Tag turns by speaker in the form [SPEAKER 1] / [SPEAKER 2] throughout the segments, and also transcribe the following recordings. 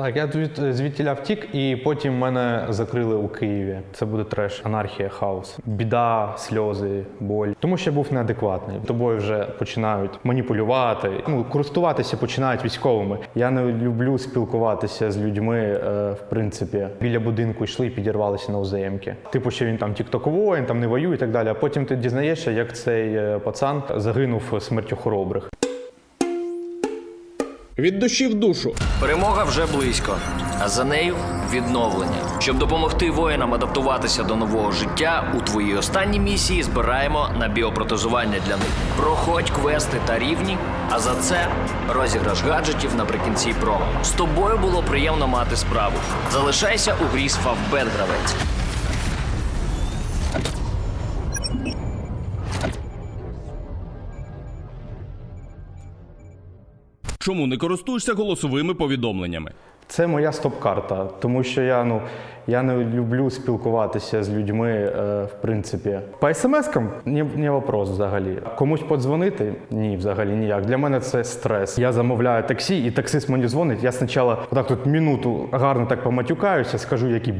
[SPEAKER 1] Так, я звід- звідтіля втік, і потім мене закрили у Києві. Це буде треш, анархія, хаос, біда, сльози, боль. Тому що я був неадекватний. Тобою вже починають маніпулювати. Ну, користуватися починають військовими. Я не люблю спілкуватися з людьми. е, в принципі, біля будинку йшли і підірвалися на узаємки. Типу, що він там тіктоковий, він там не воює і так далі. А потім ти дізнаєшся, як цей е, пацан загинув смертю хоробрих.
[SPEAKER 2] Від душі в душу.
[SPEAKER 3] Перемога вже близько, а за нею відновлення. Щоб допомогти воїнам адаптуватися до нового життя, у твоїй останній місії збираємо на біопротезування для них. Проходь квести та рівні, а за це розіграш гаджетів наприкінці промо. З тобою було приємно мати справу. Залишайся у грі з Фавбет.
[SPEAKER 2] Чому не користуєшся голосовими повідомленнями?
[SPEAKER 1] Це моя стоп-карта, тому що я ну я не люблю спілкуватися з людьми. Е, в принципі, по смс-кам не, не вопрос взагалі. Комусь подзвонити? Ні, взагалі ніяк. Для мене це стрес. Я замовляю таксі, і таксист мені дзвонить. Я спочатку отак тут минуту гарно так поматюкаюся, скажу, які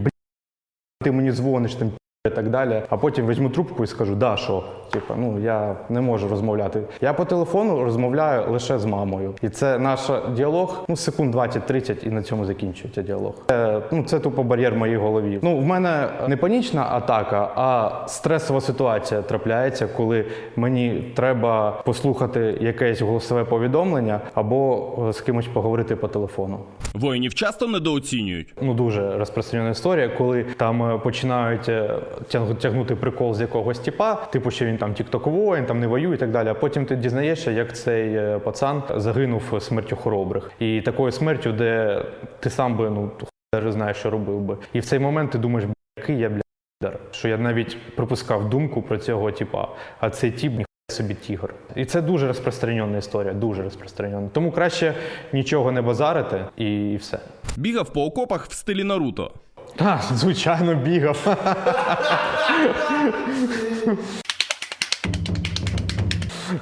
[SPEAKER 1] ти мені дзвониш там. І так далі, а потім візьму трубку і скажу, да, що? Типа, ну я не можу розмовляти. Я по телефону розмовляю лише з мамою. І це наш діалог, ну, секунд 20-30, і на цьому закінчується діалог. Це, ну, це тупо бар'єр в моїй голові. Ну, в мене не панічна атака, а стресова ситуація трапляється, коли мені треба послухати якесь голосове повідомлення або е, з кимось поговорити по телефону.
[SPEAKER 2] Воїнів часто недооцінюють.
[SPEAKER 1] Ну дуже розпространена історія, коли там е, починають е, тягнути прикол з якогось типа, типу, що він там тіктоковий, він там не воює і так далі. А потім ти дізнаєшся, як цей е, пацан загинув смертю хоробрих. І такою смертю, де ти сам би ну даже знаєш, що робив би. І в цей момент ти думаєш, «Бля, який я бля, що я навіть пропускав думку про цього типа, а цей тіп ніхуя собі тігр. І це дуже розпространена історія, дуже розпространена. Тому краще нічого не базарити і все.
[SPEAKER 2] Бігав по окопах в стилі Наруто.
[SPEAKER 1] Так, звичайно, бігав.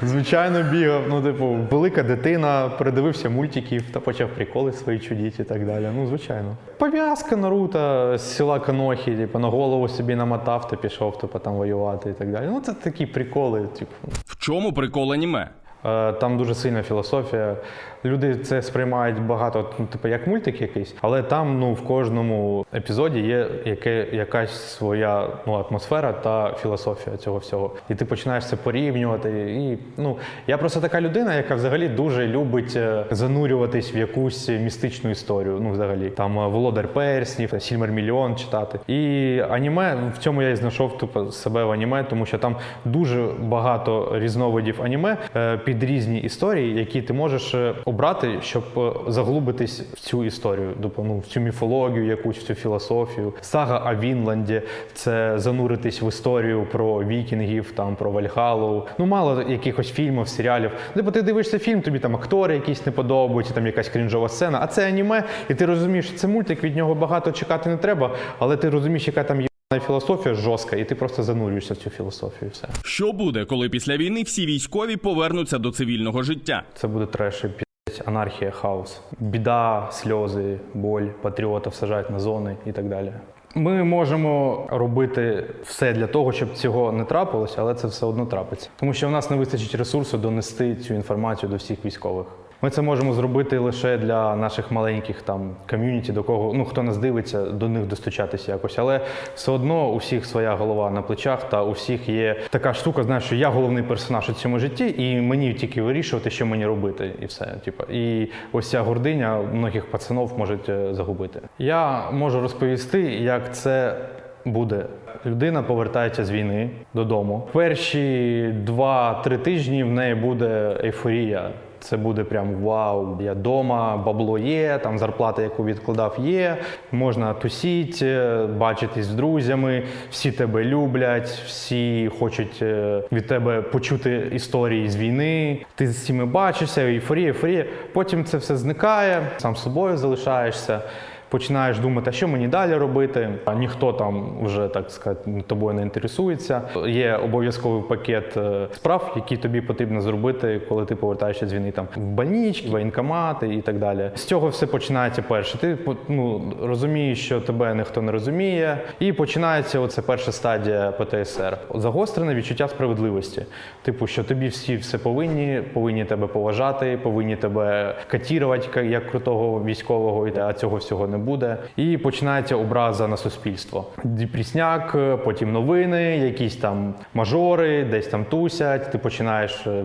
[SPEAKER 1] Звичайно, бігав. Ну, типу, велика дитина, передивився мультиків та почав приколи свої чудіти і так далі. Ну, звичайно. Пов'язка Наруто з села Канохі, типу, на голову собі намотав та пішов, типу, там воювати і так далі. Ну, це такі приколи, типу.
[SPEAKER 2] В чому прикол аніме?
[SPEAKER 1] Е, Там дуже сильна філософія. Люди це сприймають багато, ну, типу, як мультик якийсь, але там ну, в кожному епізоді є яке, якась своя ну, атмосфера та філософія цього всього. І ти починаєш це порівнювати. І, ну, я просто така людина, яка взагалі дуже любить е, занурюватись в якусь містичну історію. Ну, взагалі, там е, Володар Перснів, Сільмер Мільйон читати. І аніме в цьому я і знайшов типу, себе в аніме, тому що там дуже багато різновидів аніме е, під різні історії, які ти можеш е, обрати, щоб е, заглубитись в цю історію, ну, в цю міфологію, якусь в цю філософію. Сага о Вінланді це зануритись в історію про вікінгів, там про Вальхалу. Ну мало якихось фільмів, серіалів. Типу, ти дивишся фільм, тобі там актори якісь не подобаються, там якась крінжова сцена. А це аніме, і ти розумієш, що це мультик, від нього багато чекати не треба, але ти розумієш, яка там є філософія жорстка, і ти просто занурюєшся в цю філософію. і Все.
[SPEAKER 2] Що буде, коли після війни всі військові повернуться до цивільного життя?
[SPEAKER 1] Це буде треш, і пі***ць, анархія, хаос. Біда, сльози, боль, патріотів сажають на зони і так далі. Ми можемо робити все для того, щоб цього не трапилося, але це все одно трапиться. Тому що в нас не вистачить ресурсу донести цю інформацію до всіх військових. Ми це можемо зробити лише для наших маленьких там ком'юніті, до кого ну хто нас дивиться, до них достучатися якось. Але все одно у всіх своя голова на плечах, та у всіх є така штука, знаєш, що я головний персонаж у цьому житті, і мені тільки вирішувати, що мені робити, і все. Типу, і ось ця гординя многих пацанов можуть е, загубити. Я можу розповісти, як це буде. Людина повертається з війни додому. Перші два-три тижні в неї буде ейфорія. Це буде прям вау. Я вдома, бабло є, там зарплата, яку відкладав, є. Можна тусіть, бачитись з друзями, всі тебе люблять, всі хочуть е, від тебе почути історії з війни. Ти з цими бачишся, ейфорія, ейфорія. Потім це все зникає, сам собою залишаєшся. Починаєш думати, а що мені далі робити. А ніхто там вже так сказати тобою не інтересується. Є обов'язковий пакет е, справ, які тобі потрібно зробити, коли ти повертаєшся з війни там в больнички, воєнкомати і так далі. З цього все починається перше. Ти ну, розумієш, що тебе ніхто не розуміє, і починається оце перша стадія ПТСР. Загострене відчуття справедливості. Типу, що тобі всі все повинні, повинні тебе поважати, повинні тебе катірувати як крутого військового, а цього всього не буде. І починається образа на суспільство. Діпрісняк, потім новини, якісь там мажори, десь там тусять. Ти починаєш е,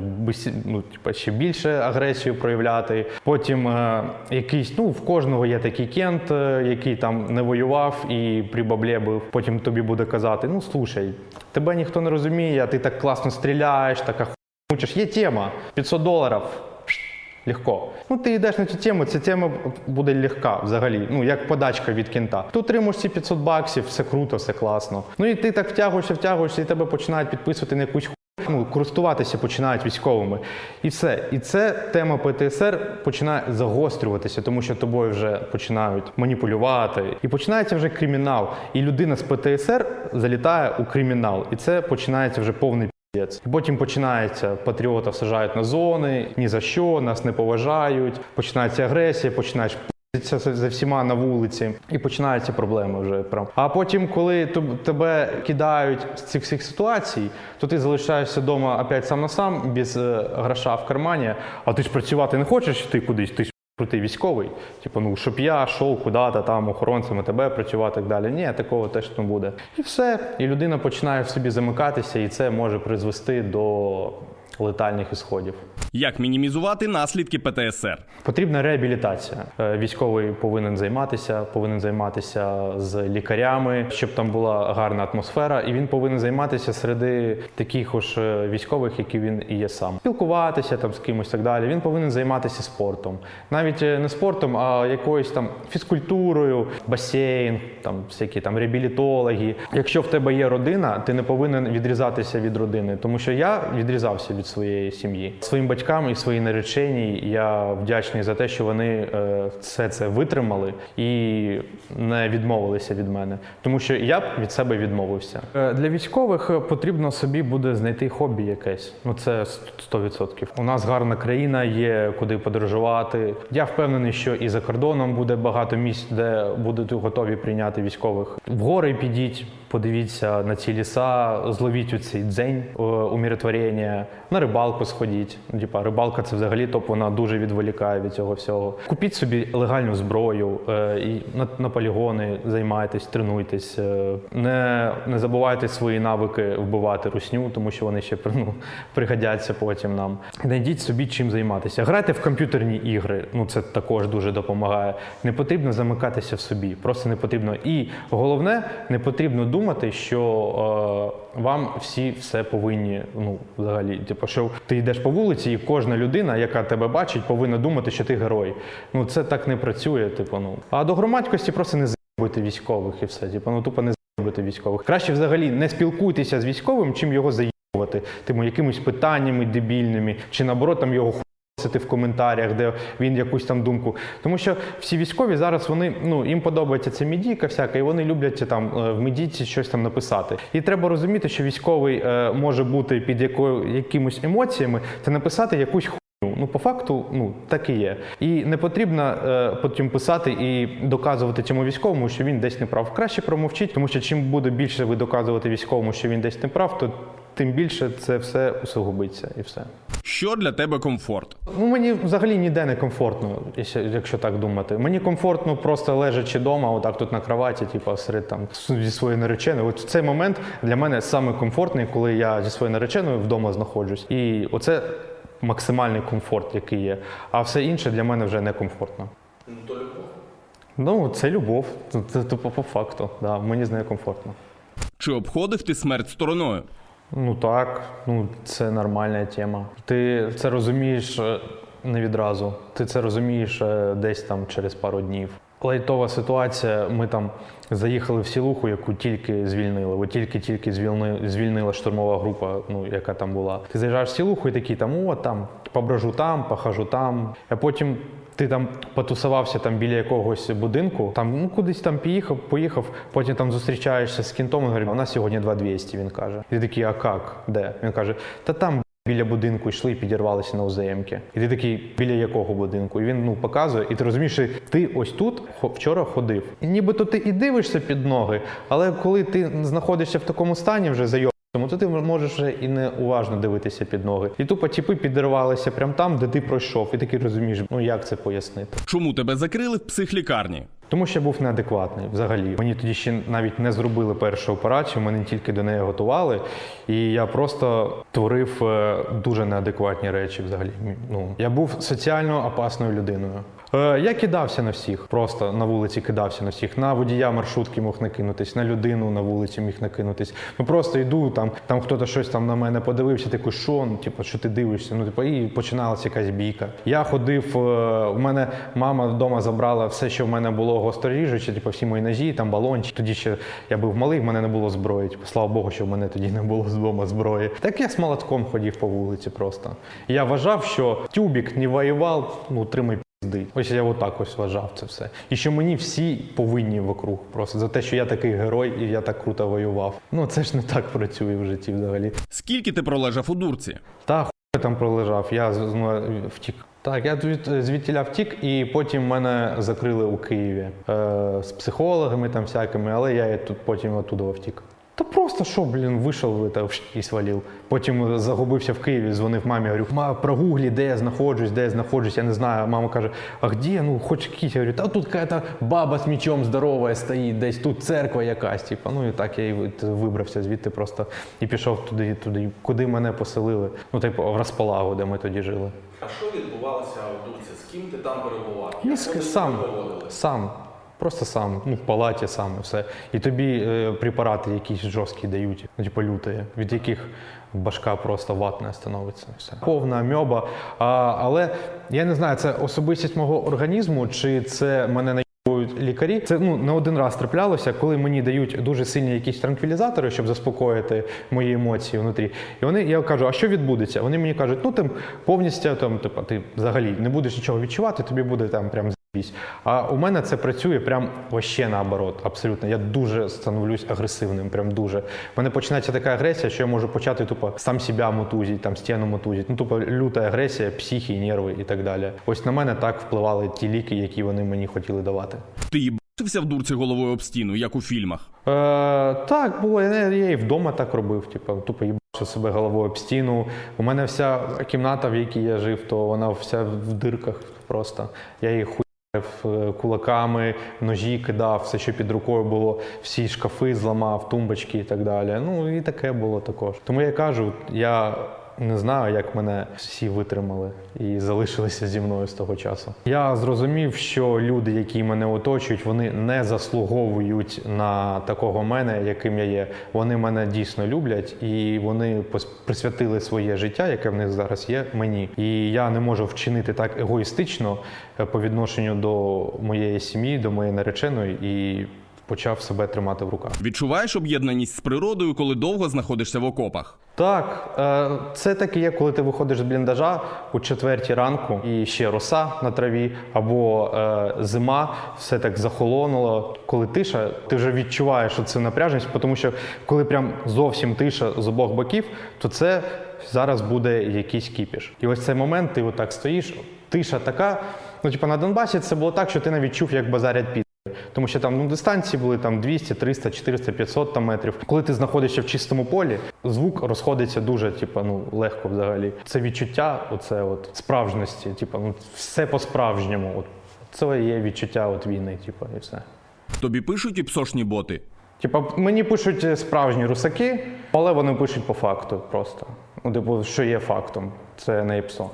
[SPEAKER 1] ну, типу, ще більше агресію проявляти. Потім е, якийсь, ну в кожного є такий кент, е, який там не воював і при баблі був. Потім тобі буде казати: ну слушай, тебе ніхто не розуміє, ти так класно стріляєш, така Мучиш, є тема 500 доларів. Легко. Ну, ти йдеш на цю тему, ця тема буде легка взагалі. Ну, як подачка від кінта. Ти отримуєш ці 500 баксів, все круто, все класно. Ну і ти так втягуєшся, втягуєшся, і тебе починають підписувати на якусь. Ну, користуватися починають військовими. І все. І це тема ПТСР починає загострюватися, тому що тобою вже починають маніпулювати. І починається вже кримінал. І людина з ПТСР залітає у кримінал. І це починається вже повний І Потім починається патріота саджають на зони, ні за що, нас не поважають, починається агресія, починаєш п***тися за всіма на вулиці, і починаються проблеми вже. Прям. А потім, коли тебе кидають з цих всіх ситуацій, то ти залишаєшся вдома опять сам на сам, без е, гроша в кармані, а ти ж працювати не хочеш йти кудись, ти ж крутий військовий. Типу, ну, щоб я йшов куди-то там охоронцями тебе працювати так далі. Ні, такого теж не буде. І все. І людина починає в собі замикатися, і це може призвести до летальних ісходів.
[SPEAKER 2] Як мінімізувати наслідки ПТСР?
[SPEAKER 1] Потрібна реабілітація. Е, Військовий повинен займатися, повинен займатися з лікарями, щоб там була гарна атмосфера, і він повинен займатися серед таких ж е, військових, які він і є сам. Спілкуватися там з кимось так далі. Він повинен займатися спортом, навіть е, не спортом, а якоюсь там фізкультурою, басейн, там всякі там реабілітологи. Якщо в тебе є родина, ти не повинен відрізатися від родини, тому що я відрізався від своєї сім'ї. Своїм батькам і своїй нареченій я вдячний за те, що вони е, все це витримали і не відмовилися від мене, тому що я б від себе відмовився. Е, Для військових е, потрібно собі буде знайти хобі якесь. Ну це 100%. У нас гарна країна, є куди подорожувати. Я впевнений, що і за кордоном буде багато місць, де будуть готові прийняти військових. В гори підіть, подивіться на ці ліса, зловіть у цей дзень е, умиротворення, на рибалку сходіть. Ну, Типа рибалка це взагалі топ, вона дуже відволікає від цього всього. Купіть собі легальну зброю е, і на, на полігони займайтесь, тренуйтесь. е, Не, не забувайте свої навики вбивати русню, тому що вони ще ну, пригодяться потім нам. Знайдіть собі чим займатися. Грайте в комп'ютерні ігри. Ну це також дуже допомагає. Не потрібно замикатися в собі, просто не потрібно. І головне, не потрібно думати, що е, вам всі все повинні. Ну, взагалі, типу, що ти йдеш по вулиці, і кожна людина, яка тебе бачить, повинна думати, що ти герой. Ну це так не працює. Типу, ну а до громадськості просто не заїбуйте військових і все. Типу, ну тупо не заїбуйте військових. Краще взагалі не спілкуйтеся з військовим, чим його заїбувати. Типу, якимись питаннями дебільними, чи наоборот там його хуйсити в коментарях, де він якусь там думку. Тому що всі військові зараз вони ну їм подобається ця медійка всяка, і вони люблять там е, в медійці щось там написати. І треба розуміти, що військовий е, може бути під якою якимось емоціями та написати якусь. Ну, по факту, ну так і є. І не потрібно е, потім писати і доказувати цьому військовому, що він десь не прав. Краще промовчіть, тому що чим буде більше ви доказувати військовому, що він десь не прав, то тим більше це все усугубиться і все.
[SPEAKER 2] Що для тебе комфорт?
[SPEAKER 1] Ну, мені взагалі ніде не комфортно, якщо- якщо так думати. Мені комфортно просто лежачи вдома, отак тут на кроваті, типу, серед там зі своєю нареченою. От цей момент для мене саме комфортний, коли я зі своєю нареченою вдома знаходжусь. І оце максимальний комфорт, який є. А все інше для мене вже не комфортно. Ну, це любов. Це, це тупо по факту. Да, мені з нею комфортно.
[SPEAKER 2] Чи обходив ти смерть стороною?
[SPEAKER 1] Ну так, ну це нормальна тема. Ти це розумієш е, не відразу. Ти це розумієш е, десь там через пару днів. Лайтова ситуація. Ми там заїхали в сілуху, яку тільки звільнили. От тільки-тільки звільни, звільнила штурмова група, ну яка там була. Ти заїжджаєш в сілуху і такий там, о, там поброжу там, похожу там. А потім ти там потусувався там біля якогось будинку, там ну кудись там поїхав, поїхав, потім там зустрічаєшся з кінтом, і говорить, у нас сьогодні 2200, він каже. І ти такий, а як? Де? Він каже, та там біля будинку йшли і підірвалися на уземки. І ти такий, біля якого будинку? І він ну показує, і ти розумієш, що ти ось тут вчора ходив. І нібито ти і дивишся під ноги, але коли ти знаходишся в такому стані вже зайом. Тому то ти можеш вже і не уважно дивитися під ноги. І тупо тіпи підірвалися прямо там, де ти пройшов. І такий розумієш, ну як це пояснити.
[SPEAKER 2] Чому тебе закрили в психлікарні?
[SPEAKER 1] Тому що я був неадекватний взагалі. Мені тоді ще навіть не зробили першу операцію, мене тільки до неї готували. І я просто творив е, дуже неадекватні речі взагалі. Ну, я був соціально опасною людиною. Е, Я кидався на всіх, просто на вулиці кидався на всіх. На водія маршрутки мог накинутись, на людину на вулиці міг накинутись. Ну просто йду, там, там хтось щось там на мене подивився, такий, що, ну, типу, що ти дивишся? Ну, типу, і починалася якась бійка. Я ходив, е, у мене мама вдома забрала все, що в мене було гостроріжуче, типу, всі мої ножі, там балончики. Тоді ще я був малий, в мене не було зброї. Типу, слава Богу, що в мене тоді не було вдома зброї. Так я з молотком ходив по вулиці просто. Я вважав, що тюбік не воював, ну тримай. Ось я отак ось вважав це все. І що мені всі повинні вокруг просто за те, що я такий герой і я так круто воював. Ну це ж не так працює в житті взагалі.
[SPEAKER 2] Скільки ти пролежав у дурці?
[SPEAKER 1] Та хуй там пролежав, я ну, втік. Так, я від, звідтіля втік, і потім мене закрили у Києві е, з психологами там всякими, але я тут потім оттуда втік. Та просто що, блін, вийшов та, вш- і свалив. Потім загубився в Києві, дзвонив мамі, говорю, ма, прогуглі, де я знаходжусь, де я знаходжусь, я не знаю. Мама каже, а де? Ну, хоч якісь. Я говорю, та тут якась баба з мечом здорова стоїть, десь тут церква якась. Типу. Ну і так я і вибрався звідти просто і пішов туди, туди, куди мене поселили. Ну, типу, в розполагу, де ми тоді жили.
[SPEAKER 4] А що відбувалося у Турці? З ким ти там перебував?
[SPEAKER 1] Ні,
[SPEAKER 4] вони
[SPEAKER 1] сам, сам. Просто сам, ну, в палаті сам і все. І тобі е, препарати якісь жорсткі дають, ну, типу лютої, від яких башка просто ватна становиться. Все. Повна амьоба. А, але я не знаю, це особистість мого організму, чи це мене наїбують лікарі. Це ну не один раз траплялося, коли мені дають дуже сильні якісь транквілізатори, щоб заспокоїти мої емоції внутрі. І вони, я кажу, а що відбудеться? Вони мені кажуть, ну там повністю там, типу, ти взагалі не будеш нічого відчувати, тобі буде там прям. А у мене це працює прям вообще наоборот. Абсолютно. Я дуже становлюсь агресивним, прям дуже. У мене починається така агресія, що я можу почати тупо сам себе мотузити, там стіну мотузити. Ну, тупо люта агресія, психі, нерви і так далі. Ось на мене так впливали ті ліки, які вони мені хотіли давати.
[SPEAKER 2] Ти їбався в дурці головою об стіну, як у фільмах.
[SPEAKER 1] Е, так, було. Я, я і вдома так робив. Типу, тупо їбавши себе головою об стіну. У мене вся кімната, в якій я жив, то вона вся в дирках просто. Я її кулаками, ножі кидав, все, що під рукою було, всі шкафи зламав, тумбочки і так далі. Ну і таке було також. Тому я кажу, я. Не знаю, як мене всі витримали і залишилися зі мною з того часу. Я зрозумів, що люди, які мене оточують, вони не заслуговують на такого мене, яким я є. Вони мене дійсно люблять, і вони присвятили своє життя, яке в них зараз є, мені. І я не можу вчинити так егоїстично е, по відношенню до моєї сім'ї, до моєї нареченої, і почав себе тримати в руках.
[SPEAKER 2] Відчуваєш об'єднаність з природою, коли довго знаходишся в окопах?
[SPEAKER 1] Так, е, це так і є, коли ти виходиш з бліндажа у четвертій ранку і ще роса на траві, або е, зима, все так захолонуло. Коли тиша, ти вже відчуваєш це напряженість, тому що коли прям зовсім тиша з обох боків, то це зараз буде якийсь кіпіш. І ось цей момент ти отак стоїш, тиша така. Ну, типу, на Донбасі це було так, що ти навіть чув, як базарять під. Тому що там ну, дистанції були там 200, 300, 400, 500 там метрів. Коли ти знаходишся в чистому полі, звук розходиться дуже, типу, ну легко взагалі. Це відчуття, оце от справжності, типу, ну все по-справжньому. От це є відчуття от війни, типу, і все.
[SPEAKER 2] Тобі пишуть і псошні боти.
[SPEAKER 1] Типа, мені пишуть е, справжні русаки, але вони пишуть по факту просто. Ну, типу, що є фактом, це не ІПСО.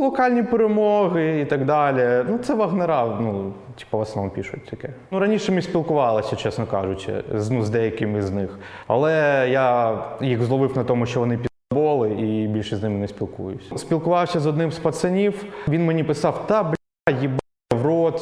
[SPEAKER 1] Локальні перемоги і так далі. Ну, це вагнера, ну, типу, в основному пишуть таке. Ну, раніше ми спілкувалися, чесно кажучи, з, ну, з деякими з них. Але я їх зловив на тому, що вони підболи, і більше з ними не спілкуюся. Спілкувався з одним з пацанів, він мені писав: та бля, їба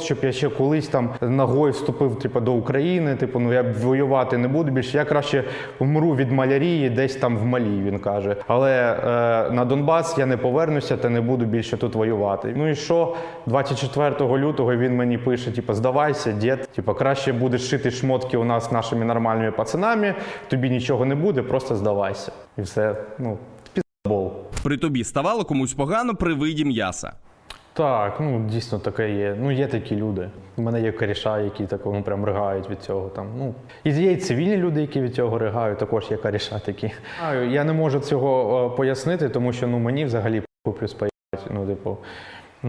[SPEAKER 1] щоб я ще колись там ногою вступив типу, до України. Типу, ну я воювати не буду більше. Я краще вмру від малярії десь там в Малі, він каже. Але е, на Донбас я не повернуся та не буду більше тут воювати. Ну і що? 24 лютого він мені пише: типу, здавайся, дід, типу, краще будеш шити шмотки у нас нашими нормальними пацанами, тобі нічого не буде, просто здавайся. І все. Ну, піздбол.
[SPEAKER 2] При тобі ставало комусь погано при виді м'яса.
[SPEAKER 1] Так, ну дійсно таке є. Ну є такі люди. У мене є коріша, які такому прям ригають від цього. Там ну і є і цивільні люди, які від цього ригають. Також є коріша такі. Я не можу цього е, пояснити, тому що ну мені взагалі плюс паять. Ну, типу.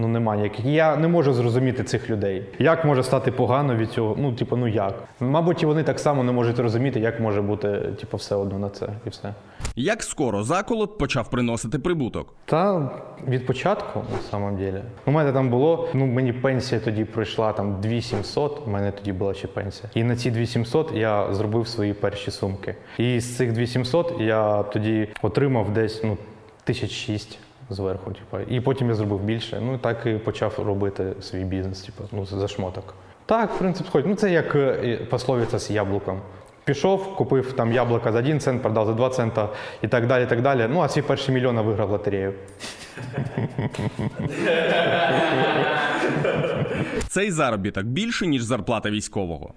[SPEAKER 1] Ну, немає ніяких. Я не можу зрозуміти цих людей. Як може стати погано від цього? Ну, типу, ну як? Мабуть, і вони так само не можуть розуміти, як може бути, типу, все одно на це і все.
[SPEAKER 2] Як скоро заколот почав приносити прибуток?
[SPEAKER 1] Та від початку, на самом деле. У мене там було, ну мені пенсія тоді прийшла там 2700, у мене тоді була ще пенсія. І на ці 2700 я зробив свої перші сумки. І з цих 2700 я тоді отримав десь ну, 1006 зверху. Типу. І потім я зробив більше. Ну і так і почав робити свій бізнес, типу, ну, за шмоток. Так, в принципі, сходить. Ну це як е, пословиця з яблуком. Пішов, купив там яблука за 1 цент, продав за 2 цента і так далі. так далі. Ну, а свій перший мільйон виграв лотерею.
[SPEAKER 2] Цей заробіток більше, ніж зарплата військового.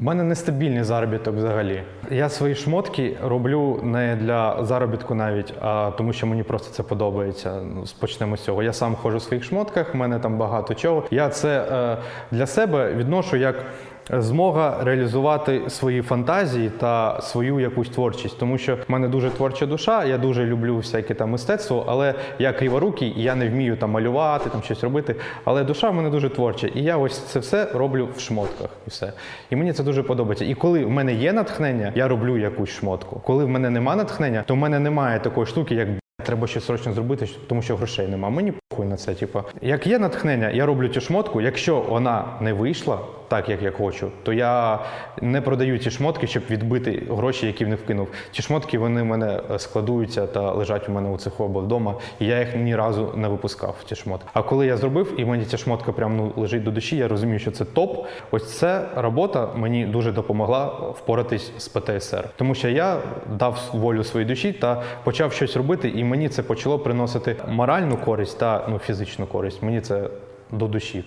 [SPEAKER 1] У мене нестабільний заробіток взагалі. Я свої шмотки роблю не для заробітку навіть, а тому що мені просто це подобається. Ну, Почнемо з цього. Я сам ходжу в своїх шмотках, в мене там багато чого. Я це е, для себе відношу як змога реалізувати свої фантазії та свою якусь творчість. Тому що в мене дуже творча душа, я дуже люблю всяке там мистецтво, але я криворукий, і я не вмію там малювати, там щось робити. Але душа в мене дуже творча. І я ось це все роблю в шмотках. І все. І мені це дуже подобається. І коли в мене є натхнення, я роблю якусь шмотку. Коли в мене немає натхнення, то в мене немає такої штуки, як треба щось срочно зробити, тому що грошей нема. Мені похуй на це. Типу, як є натхнення, я роблю цю шмотку. Якщо вона не вийшла так, як я хочу, то я не продаю ці шмотки, щоб відбити гроші, які в них вкинув. Ці шмотки вони в мене е, складуються та лежать у мене у цеху або вдома, і я їх ні разу не випускав. Ці шмотки. А коли я зробив, і мені ця шмотка прям ну лежить до душі, я розумію, що це топ. Ось ця робота мені дуже допомогла впоратись з ПТСР, тому що я дав волю своїй душі та почав щось робити, і мені це почало приносити моральну користь та ну фізичну користь. Мені це до душі.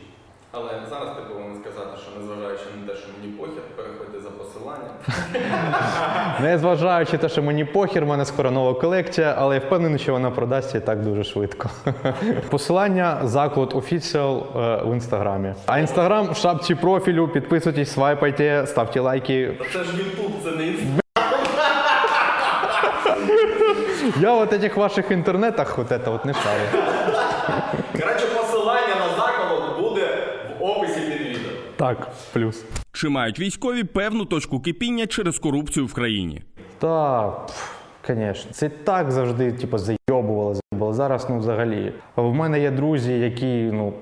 [SPEAKER 4] Але зараз ти повинен сказати, що незважаючи на те, що мені похер, переходьте за посиланням.
[SPEAKER 1] Незважаючи те, що мені похір, в мене скоро нова колекція, але я впевнений, що вона продасться і так дуже швидко. Посилання заклад Official е, в інстаграмі. А інстаграм в шапці профілю. Підписуйтесь, свайпайте, ставте лайки.
[SPEAKER 4] Це ж Ютуб, це не інст.
[SPEAKER 1] Я от этих ваших інтернетах от это от не шарю.
[SPEAKER 4] Коротше, посилання на заколот буде в описі під відео.
[SPEAKER 1] Так, плюс.
[SPEAKER 2] Чи мають військові певну точку кипіння через корупцію в країні?
[SPEAKER 1] Та, звісно, це так завжди, типу, зайобувало, зайобувало. Зараз, ну, взагалі. В мене є друзі, які, ну,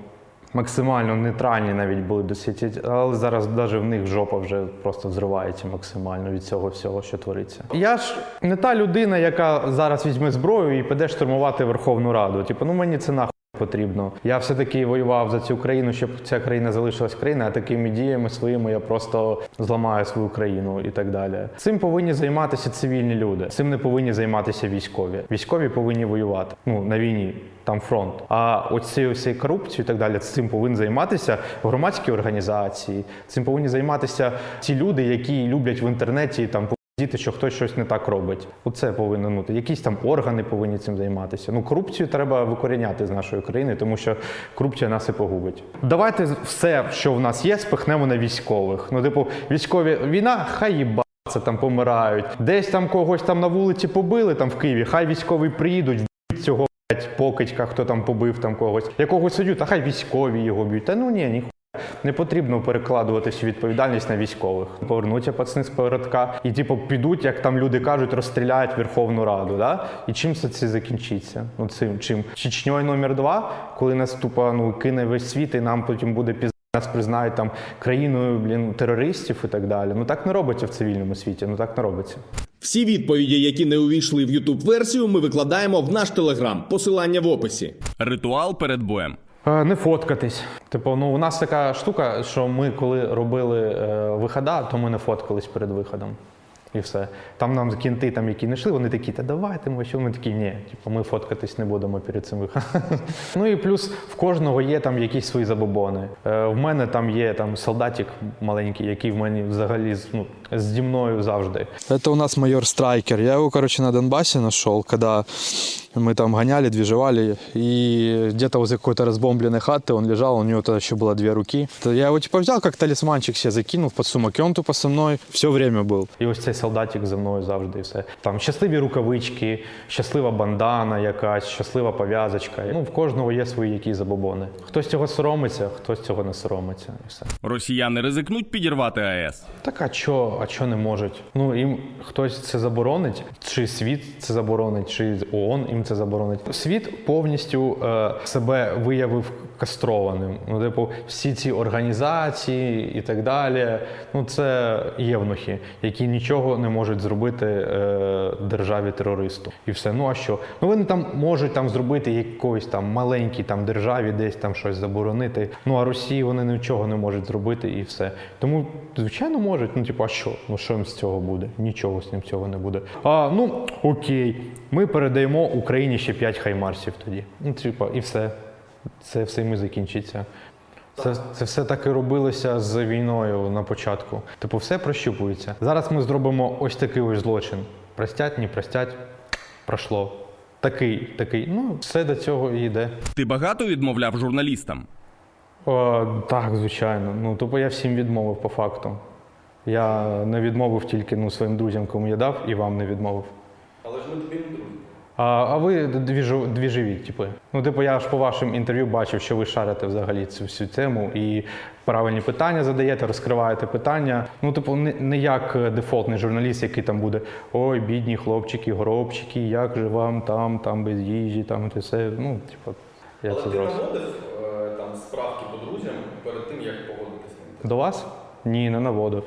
[SPEAKER 1] максимально нейтральні навіть були до сіті, але зараз навіть в них жопа вже просто взривається максимально від цього всього, що твориться. Я ж не та людина, яка зараз візьме зброю і піде штурмувати Верховну Раду. Типу, ну мені це нахуй. Потрібно. Я все-таки воював за цю країну, щоб ця країна залишилась країною, а такими діями своїми я просто зламаю свою країну і так далі. Цим повинні займатися цивільні люди. Цим не повинні займатися військові. Військові повинні воювати. Ну на війні. Там фронт. А оці ось корупцією і так далі, цим повинні займатися громадські організації. Цим повинні займатися ті люди, які люблять в інтернеті там Діти, що хтось щось не так робить. Оце повинно ну, якісь там органи повинні цим займатися. Ну, корупцію треба викоріняти з нашої країни, тому що корупція нас і погубить. Давайте все, що в нас є, спихнемо на військових. Ну, типу, військові війна, хай їбаться там помирають. Десь там когось там на вулиці побили там в Києві, хай військові приїдуть, вб'ють цього блядь, покидька, хто там побив там когось. Якогось суддю, та хай військові його б'ють. Та ну ні, ні. Не потрібно перекладувати всю відповідальність на військових. Повернуться пацани з передка і типу підуть, як там люди кажуть, розстріляють Верховну Раду. Да? І чим це це закінчиться? Ну цим чим Чечньою номер два, коли нас тупо ну кине весь світ, і нам потім буде піз... Нас признають там країною блін терористів і так далі. Ну так не робиться в цивільному світі. Ну так не робиться.
[SPEAKER 5] Всі відповіді, які не увійшли в youtube версію ми викладаємо в наш телеграм. Посилання в описі.
[SPEAKER 2] Ритуал перед боєм.
[SPEAKER 1] Е, Не фоткатись. Типу, ну у нас така штука, що ми коли робили е, вихода, то ми не фоткались перед виходом. І все. Там нам кінти, там, які не йшли, вони такі, та давайте ми що ми такі, ні, типу, ми фоткатись не будемо перед цим виходом. ну і плюс в кожного є там якісь свої забобони. Е, в мене там є там солдатик маленький, який в мене взагалі з- ну, зі мною завжди.
[SPEAKER 6] Это у нас майор Страйкер. Я его, короче, на Донбассе нашел, когда мы там гоняли, движевали. И где-то возле какой-то разбомбленной хаты он лежал, у него тогда еще было две руки. То Я его типа взял, как талисманчик себе закинул в подсумок, и он тупо со мной все время был.
[SPEAKER 1] І ось цей солдатик за мною завжди і все. Там щасливі рукавички, щаслива бандана якась, щаслива пов'язочка. Ну, в кожного є свої якісь забобони. Хтось цього соромиться, хтось цього не соромиться. І все.
[SPEAKER 2] Росіяни ризикнуть підірвати АЕС.
[SPEAKER 1] Так а чо, а чо не можуть? Ну їм хтось це заборонить, чи світ це заборонить, чи ООН їм це заборонить. Світ повністю е, себе виявив кастрованим. Ну, типу, всі ці організації і так далі. Ну це євнухи, які нічого не можуть зробити е, державі терористу. І все. Ну а що? Ну вони там можуть там зробити якоїсь там маленькій там державі, десь там щось заборонити. Ну а Росії вони нічого не можуть зробити і все. Тому, звичайно, можуть. Ну, типу, а що? Ну що їм з цього буде? Нічого з ним цього не буде. А ну окей, ми передаємо Україні ще 5 хаймарсів тоді. Ну, типу, і все. Це все ми закінчиться. Це, це все так і робилося з війною на початку. Типу, все прощупується. Зараз ми зробимо ось такий ось злочин. Простять, не простять, пройшло. Такий, такий. Ну, все до цього і йде.
[SPEAKER 2] Ти багато відмовляв журналістам.
[SPEAKER 1] О, так, звичайно. Ну, тобто я всім відмовив по факту. Я не відмовив тільки ну, своїм друзям, кому я дав, і вам не відмовив.
[SPEAKER 4] Але ж ми тобі не друзі.
[SPEAKER 1] А, а ви дві, жу- дві типу. Ну, типу, я ж по вашим інтерв'ю бачив, що ви шарите взагалі цю всю тему і правильні питання задаєте, розкриваєте питання. Ну, типу, не, не як е, дефолтний журналіст, який там буде ой, бідні хлопчики, горобчики, як же вам там, там без їжі, там це все. Ну, типу, я
[SPEAKER 4] Але
[SPEAKER 1] це
[SPEAKER 4] ти наводив е, там справки по друзям перед тим, як погодитися?
[SPEAKER 1] До вас? Ні, не наводив.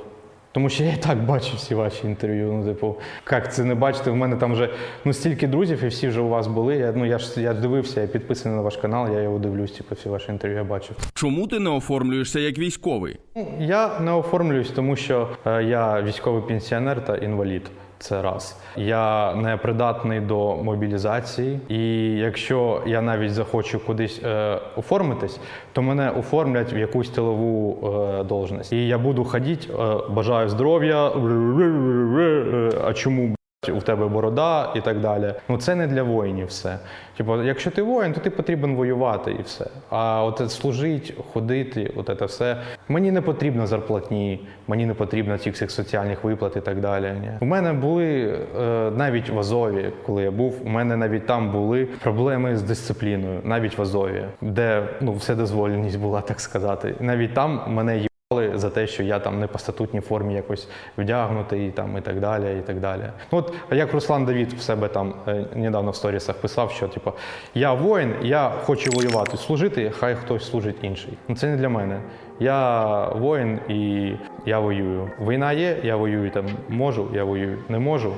[SPEAKER 1] Тому що я і так бачу всі ваші інтерв'ю. Ну, типу, як це не бачите? В мене там вже ну, стільки друзів, і всі вже у вас були. Я, ну, я ж я дивився, я підписаний на ваш канал, я його дивлюсь, типу, всі ваші інтерв'ю я бачив.
[SPEAKER 2] Чому ти не оформлюєшся як військовий?
[SPEAKER 1] Ну, Я не оформлююсь, тому що е, я військовий пенсіонер та інвалід. Це раз. Я не придатний до мобілізації, і якщо я навіть захочу кудись е, оформитись, то мене оформлять в якусь тилову е, должність. І я буду ходити, е, бажаю здоров'я, е, а чому у тебе борода і так далі. Ну це не для воїнів все. Типу, якщо ти воїн, то ти потрібен воювати і все. А от служити, ходити, от це все. Мені не потрібно зарплатні, мені не потрібно цих всіх соціальних виплат і так далі. Ні. У мене були е, навіть в Азові, коли я був, у мене навіть там були проблеми з дисципліною, навіть в Азові, де ну вседозволеність була, так сказати. Навіть там мене є. За те, що я там не по статутній формі якось вдягнутий там і так далі. і так далі. Ну, от як Руслан Давід в себе там е, недавно в сторісах писав, що типу, я воїн, я хочу воювати, служити, хай хтось служить інший. Ну це не для мене. Я воїн і я воюю. Війна є, я воюю там. Можу, я воюю. Не можу,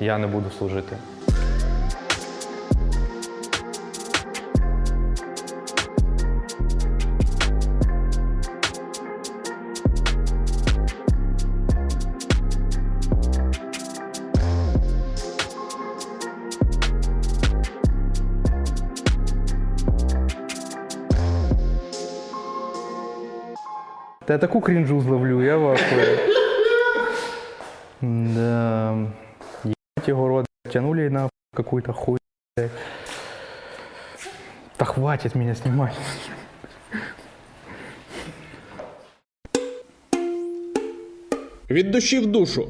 [SPEAKER 1] я не буду служити. Та я таку крінжу зловлю, я в ахуї. Да. Ебать его рот, тянули на какую-то хуй. блядь. Да хватит меня снимать.
[SPEAKER 5] Від душі в душу.